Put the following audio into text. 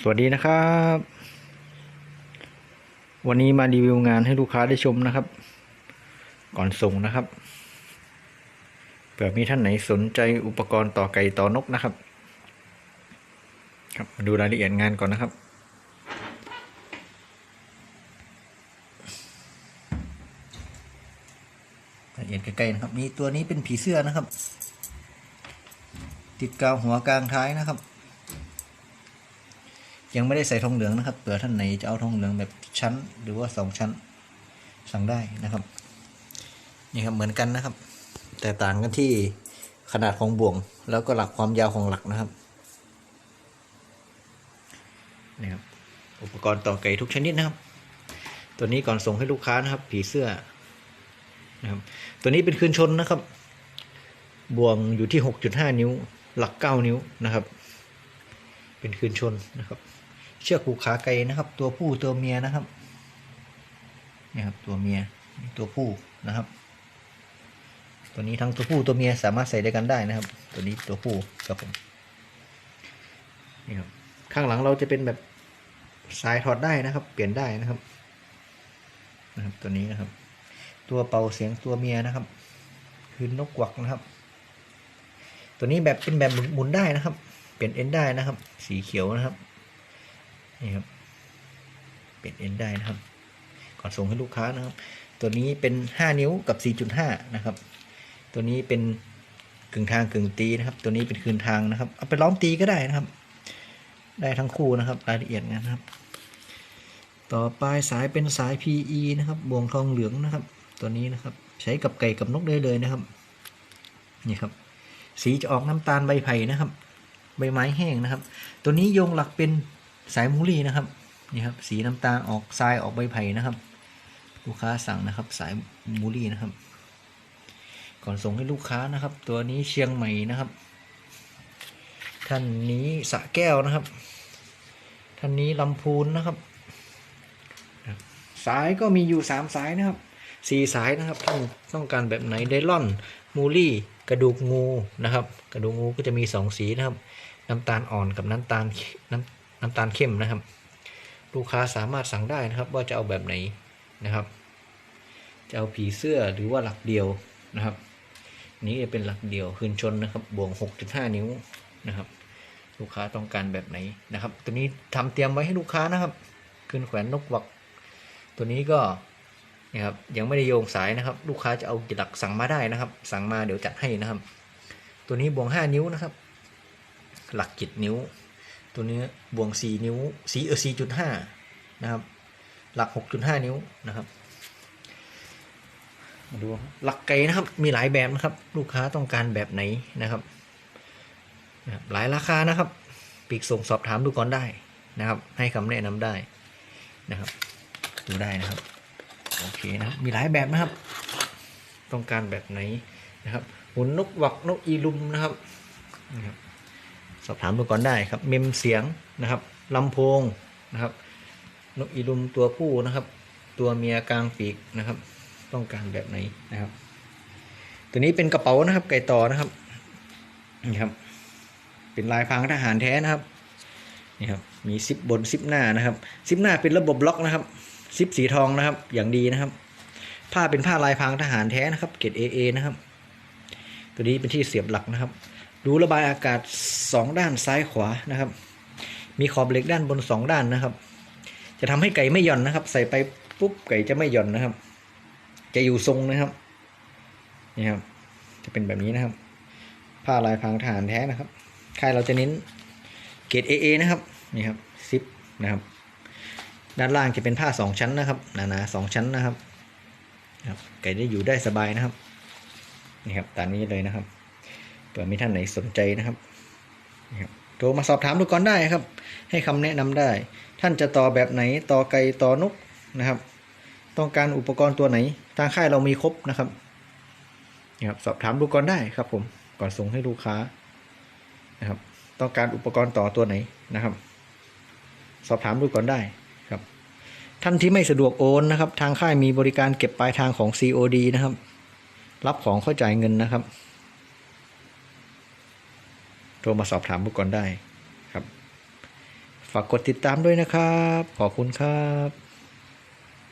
สวัสดีนะครับ วันนี้มารีวิวงานให้ลูกค้าได้ชมนะครับ ก่อนส่งนะครับเผื่อมีท่านไหนสนใจอุปกรณ์ต่อไก่ต่อนกนะครับ ครับมาดูรายละเอียดงานก่อนนะครับรายละเอียดใกล้ๆนะครับมีตัวนี้เป็นผีเสื้อนะครับ ติดกาวหัวกลางท้ายนะครับ ยังไม่ได้ใส่ทองเหลืองนะครับเผื่อท่านไหนจะเอาทองเหลืองแบบชั้น หรือว่าสองชั้น สั่งได้นะครับ นี่ครับเหมือนกันนะครับ แต่ต่างกันที่ขนาดของบ่วง แล้วก็หลักความยาวของหลักนะครับนี่ครับอุปกรณ์ต่อไก่ทุกชนิดนะครับ ตัวนี้ก่อนส่งให้ลูกค้านะครับ ผีเสื้อนะครับ ตัวนี้เป็นคืนชนนะครับ บ่วงอยู่ที่หกจุดห้านิ้ว หลักเก้านิ้วนะครับ เป็นคืนชนนะครับ เชือกผูกขาไก่นะครับ ตัวผู้ตัวเมียนะครับนี่ครับตัวเมียตัวผู้นะครับ ตัวนี้ทั้งตัวผู้ตัวเมียสามารถใส่ด้วยกันได้นะครับ ตัวนี้ตัวผู้ครับผมนี่ครับข้างหลังเราจะเป็นแบบสายถอดได้นะครับ เปลี่ยนได้นะครับนะครับ ตัวนี้นะครับ ตัวเป่าเสียงตัวเมียนะครับ คือนกกวักนะครับ ตัวนี้แบบเป็นแบบหมุนได้นะครับ เปลี่ยนเอ็นได้นะครับ สีเขียวนะครับ นี่ครับเปลี่ยนเอ็นได้นะครับ ก่อนส่งให้ลูกค้านะครับ ตัวนี้เป็น 5 นิ้วกับ 4.5 นะครับ ตัวนี้เป็นกึ่งทางกึ่งตีนะครับ ตัวนี้เป็นคืนทางนะครับ เอาไปล้อมตีก็ได้นะครับ ได้ทั้งคู่นะครับรายละเอียดนะครับ ต่อไปสายเป็นสาย PE นะครับบ่วงทองเหลืองนะครับ ตัวนี้นะครับใช้กับไก่กับนกได้เลยนะครับนี่ครับ สีจะออกน้ำตาลใบไผ่นะครับ ใบไม้แห้งนะครับ ตัวนี้โยงหลักเป็น สายมูลี่นะครับนี่ครับสีน้ำตาลออกทรายออกใบไผ่นะครับ ลูกค้าสั่งนะครับ สายมูลี่นะครับ ก่อนส่งให้ลูกค้านะครับ ตัวนี้เชียงใหม่นะครับ ท่านนี้สะแก้วนะครับ ท่านนี้ลำพูนนะครับ สายก็มีอยู่สามสายนะครับสี่สายนะครับท่านต้องการแบบไหนไดลอนมูลี่กระดูกงูนะครับ กระดูกงูก็จะมีสองสีนะครับ น้ำตาลอ่อนกับน้ำตาลน้ำ น้ำตาลเข้มนะครับ ลูกค้าสามารถสั่งได้นะครับ ว่าจะเอาแบบไหนนะครับ จะเอาผีเสื้อหรือว่าหลักเดียวนะครับ นี้จะเป็นหลักเดียวคืนชนนะครับบ่วง 6.5 นิ้วนะครับ ลูกค้าต้องการแบบไหนนะครับ ตัวนี้ทำเตรียมไว้ให้ลูกค้านะครับคืนแขวนนกวัก ตัวนี้ก็นะครับยังไม่ได้โยงสายนะครับ ลูกค้าจะเอาหลักสั่งมาได้นะครับ สั่งมาเดี๋ยวจัดให้นะครับ ตัวนี้บวง 5 นิ้วนะครับ หลักจิตนิ้ว ตัวนี้บวง 4 นิ้วสีเออ4.5นะครับ หลัก 6.5 นิ้วนะครับมาดูหลักไกนะครับมีหลายแบบนะครับ ลูกค้าต้องการแบบไหนนะครับ หลายราคานะครับปีกส่งสอบถามดูก่อนได้นะครับ ให้คำแนะนำได้นะครับ ดูได้นะครับโอเคนะครับมีหลายแบบนะครับ ต้องการแบบไหนนะครับหุ่นนกหวักนกอีลุมนะครับนะครับ สอบถามดูก่อนได้ครับ เมมเสียงนะครับลำโพงนะครับ นกอีลุมตัวผู้นะครับ ตัวเมียกลางปีกนะครับ ต้องการแบบไหนนะครับ ตัวนี้เป็นกระเป๋านะครับ ไก่ต่อนะครับนี่ครับ เป็นลายพรางทหารแท้นะครับนี่ครับมีซิปบนซิปหน้านะครับซิปหน้าเป็นระบบล็อกนะครับซิปสีทองนะครับ อย่างดีนะครับ ผ้าเป็นผ้าลายพรางทหารแท้นะครับ เกรดเอเอนะครับ ตัวนี้เป็นที่เสียบหลักนะครับ รูระบายอากาศสองด้านซ้ายขวานะครับ มีขอบเหล็กด้านบนสองด้านนะครับ จะทำให้ไก่ไม่หย่อนนะครับ ใส่ไปปุ๊บไก่จะไม่หย่อนนะครับ จะอยู่ทรงนะครับนี่ครับ จะเป็นแบบนี้นะครับ ผ้าลายพรางทหารแท้นะครับค่ายเราจะเน้นเกรดเอเอนะครับนี่ครับซิปนะครับ ด้านล่างจะเป็นผ้าสองชั้นนะครับหนาๆสองชั้นนะครับไก่ได้อยู่ได้สบายนะครับนี่ครับตามนี้เลยนะครับ ผื่อมีท่านไหนสนใจนะครับนะครับโทรมาสอบถามดูก่อนได้ครับ ให้คำแนะนำได้ ท่านจะต่อแบบไหนต่อไก่ต่อนกนะครับ ต้องการอุปกรณ์ตัวไหน ทางค่ายเรามีครบนะครับนี่ครับสอบถามดูก่อนได้ครับผมก่อนส่งให้ลูกค้านะครับ ต้องการอุปกรณ์ต่อตัวไหนนะครับ สอบถามดูก่อนได้ครับ ท่านที่ไม่สะดวกโอนนะครับ ทางค่ายมีบริการเก็บปลายทางของ COD นะครับ รับของเข้าจ่ายเงินนะครับ ทรมาสอบถามบุกก่อนได้ครับ ฝากกดติดตามด้วยนะครับ ขอบคุณครับ